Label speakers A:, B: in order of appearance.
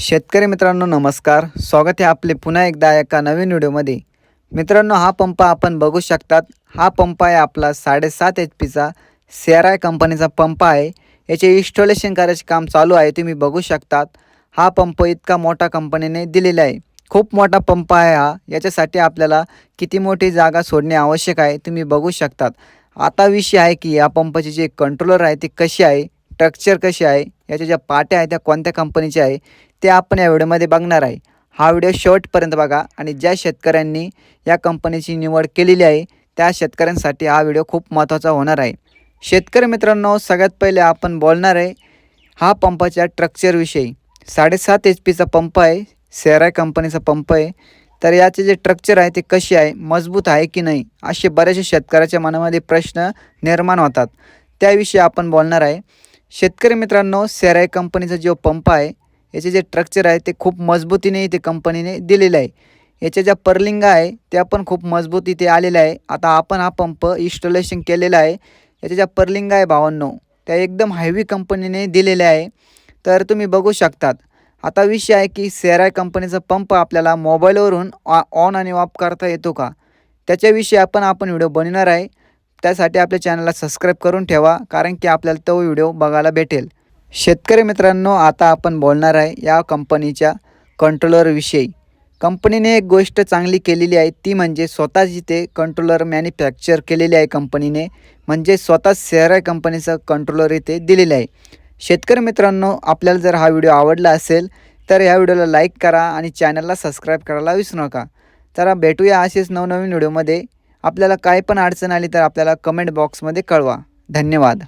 A: शेतकरी मित्रांनो नमस्कार. स्वागत आहे आपले पुन्हा एकदा एका नवीन व्हिडिओमध्ये. मित्रांनो हा पंप आपण बघू शकतात. हा पंप आहे आपला साडेसात एच पीचा सेराय कंपनीचा पंप आहे. याचे इन्स्टॉलेशन करायचे काम चालू आहे तुम्ही बघू शकतात. हा पंप इतका मोठा कंपनीने दिलेला आहे. खूप मोठा पंप आहे हा. याच्यासाठी आपल्याला किती मोठी जागा सोडणे आवश्यक आहे तुम्ही बघू शकतात. आता विषय आहे की या पंपाची जे कंट्रोलर आहे ती कशी आहे? स्ट्रक्चर कशी आहे? याच्या ज्या पाट्या आहेत त्या कोणत्या कंपनीच्या आहे ते आपण या व्हिडिओमध्ये बघणार आहे. हा व्हिडिओ शेवटपर्यंत बघा आणि ज्या शेतकऱ्यांनी या कंपनीची निवड केलेली आहे त्या शेतकऱ्यांसाठी हा व्हिडिओ खूप महत्त्वाचा होणार आहे. शेतकरी मित्रांनो सगळ्यात पहिले आपण बोलणार आहे हा पंपाच्या स्ट्रक्चरविषयी साडेसात एच पीचा पंप आहे सेराय कंपनीचा पंप आहे. तर याचे जे स्ट्रक्चर आहे ते कशी आहे मजबूत आहे की नाही असे बरेचसे शेतकऱ्याच्या मनामध्ये प्रश्न निर्माण होतात. त्याविषयी आपण बोलणार आहे. शेतकरी मित्रांनो सेराय कंपनीचा जो पंप आहे याचे जे स्ट्रक्चर आहे ते खूप मजबूतीने इथे कंपनीने दिलेलं आहे. याच्या ज्या पर्लिंगा आहे त्या पण खूप मजबूत इथे आलेल्या आहे. आता आपण हा पंप इन्स्टॉलेशन केलेला आहे. याच्या ज्या पर्लिंगा आहे भावांनो त्या एकदम हायवी कंपनीने दिलेल्या आहे. तर तुम्ही बघू शकतात. आता विषय आहे की सेराय कंपनीचा पंप आपल्याला मोबाईलवरून ऑन आणि ऑफ करता येतो का? त्याच्याविषयी आपण आपण व्हिडिओ बनवणार आहे. त्यासाठी आपल्या चॅनलला सबस्क्राईब करून ठेवा कारण की आपल्याला तो व्हिडिओ बघायला भेटेल. शेतकरी मित्रांनो आता आपण बोलणार आहे या कंपनीच्या कंट्रोलरविषयी. कंपनीने एक गोष्ट चांगली केलेली आहे ती म्हणजे स्वतः जिथे कंट्रोलर मॅन्युफॅक्चर केलेली आहे कंपनीने म्हणजे स्वतः सेराय कंपनीचं कंट्रोलर इथे दिलेलं आहे. शेतकरी मित्रांनो आपल्याला जर हा व्हिडिओ आवडला असेल तर या व्हिडिओला लाईक करा आणि चॅनलला सबस्क्राईब करायला विसरू नका. तर भेटूया असेच नवनवीन व्हिडिओमध्ये. आपल्याला काय पण अडचण आली तर आपल्याला कमेंट बॉक्समध्ये कळवा. धन्यवाद.